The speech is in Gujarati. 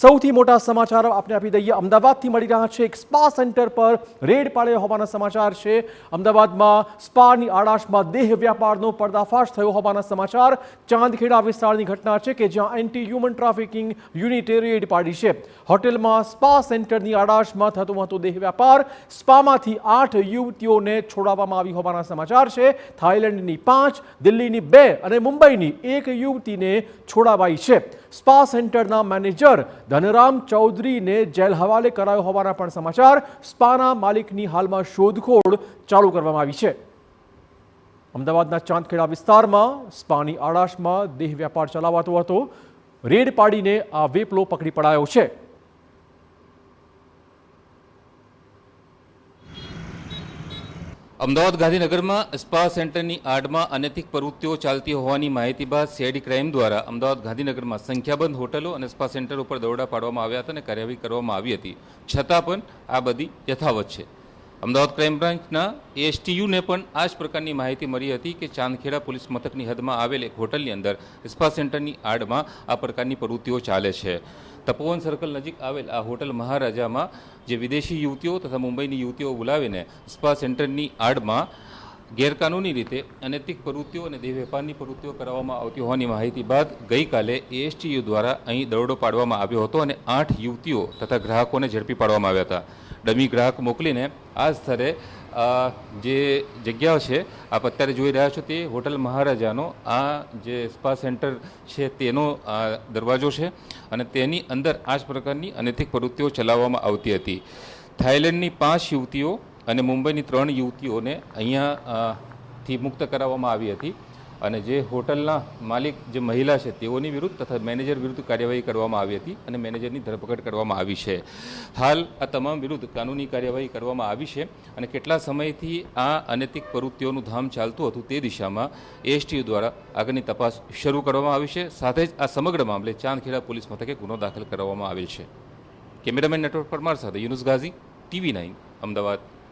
સૌથી મોટા સમાચાર આપણે આપી દઈએ. અમદાવાદથી મળી રહ્યા છે એક સ્પા સેન્ટર પર રેડ પાડ્યો હોવાના સમાચાર છે. અમદાવાદમાં સ્પાની આડાશમાં દેહ વ્યાપારનો પર્દાફાશ થયો હોવાના સમાચાર. ચાંદખેડા વિસ્તારની ઘટના છે કે જ્યાં એન્ટી હ્યુમન ટ્રાફિકિંગ યુનિટે રેડ પાડી છે. હોટેલમાં સ્પા સેન્ટરની આડાશમાં થતો હતો દેહ વ્યાપાર. સ્પામાંથી આઠ યુવતીઓને છોડાવવામાં આવી હોવાના સમાચાર છે. થાઇલેન્ડની પાંચ, દિલ્હીની બે અને મુંબઈની એક યુવતીને છોડાવાઈ છે. સ્પા સેન્ટરના મેનેજર ધનરામ ચૌધરીને જેલ હવાલે કરાયો હોવાના પણ સમાચાર સ્પાના માલિકની હાલમાં શોધખોળ ચાલુ કરવામાં આવી છે. અમદાવાદના ચાંદખેડા વિસ્તારમાં સ્પાની આડાશમાં દેહ વ્યાપાર ચલાવાતો હતો. રેડ પાડીને આ વેપલો પકડી પડાયો છે. અમદાવાદ ગાંધીનગરમાં સ્પા સેન્ટરની આડમાં અનૈતિક પ્રવૃત્તિઓ ચાલતી હોવાની માહિતી બાદ સીઆઈડી ક્રાઇમ દ્વારા અમદાવાદ ગાંધીનગરમાં સંખ્યાબંધ હોટલો અને સ્પા સેન્ટર ઉપર દરોડા પાડવામાં આવ્યા હતા અને કાર્યવાહી કરવામાં આવી હતી. છતાં પણ આ બધી યથાવત છે. અમદાવાદ ક્રાઇમ બ્રાન્ચના એસટીયુને પણ આ જ પ્રકારની માહિતી મળી હતી કે ચાંદખેડા પોલીસ મથકની હદમાં આવેલ એક હોટલની અંદર સ્પા સેન્ટરની આડમાં આ પ્રકારની પ્રવૃત્તિઓ ચાલે છે. તપોવન સર્કલ નજીક આવેલ આ હોટલ મહારાજામાં જે વિદેશી યુવતીઓ તથા મુંબઈની યુવતીઓ બોલાવીને સ્પા સેન્ટરની આડમાં ગેરકાનૂની રીતે અનૈતિક પ્રવૃત્તિઓ અને દેહ વેપારની પ્રવૃત્તિઓ કરાવવામાં આવતી હોવાની માહિતી બાદ ગઈકાલે એએસટીયુ દ્વારા અહીં દરોડો પાડવામાં આવ્યો હતો અને આઠ યુવતીઓ તથા ગ્રાહકોને ઝડપી પાડવામાં આવ્યા હતા. ડમી ગ્રાહક મોકલીને આ અ, જે જગ્યાઓ છે, આપ અત્યારે જોઈ રહ્યા છો તે હોટલ મહારાજાનો આ જે સ્પા સેન્ટર છે તેનો દરવાજો છે અને તેની અંદર આ જ પ્રકારની અનૈતિક પ્રવૃત્તિઓ ચલાવવામાં આવતી હતી. થાઇલેન્ડની પાંચ યુવતીઓ અને મુંબઈની ત્રણ યુવતીઓને અહીંયા થી મુક્ત કરાવવામાં આવી હતી. અને જે હોટલના માલિક જે મહિલા છે, તેઓની વિરુદ્ધ તથા મેનેજર વિરુદ્ધ કાર્યવાહી કરવામાં આવી હતી અને મેનેજરની ધરપકડ કરવામાં આવી છે. હાલ આ તમામ વિરુદ્ધ કાનૂની કાર્યવાહી કરવામાં આવી છે અને કેટલા સમયથી આ અનૈતિક પ્રવૃત્તિઓનું ધામ ચાલતું હતું તે દિશામાં એસટીયુ દ્વારા આગળની તપાસ શરૂ કરવામાં આવી છે. સાથે જ આ સમગ્ર મામલે ચાંદખેડા પોલીસ મથકે ગુનો દાખલ કરવામાં આવેલ છે. કેમેરામેન નેટવર્ક પરમાર સાથે યુનુસ ગાઝી, ટીવી નાઇન, અમદાવાદ.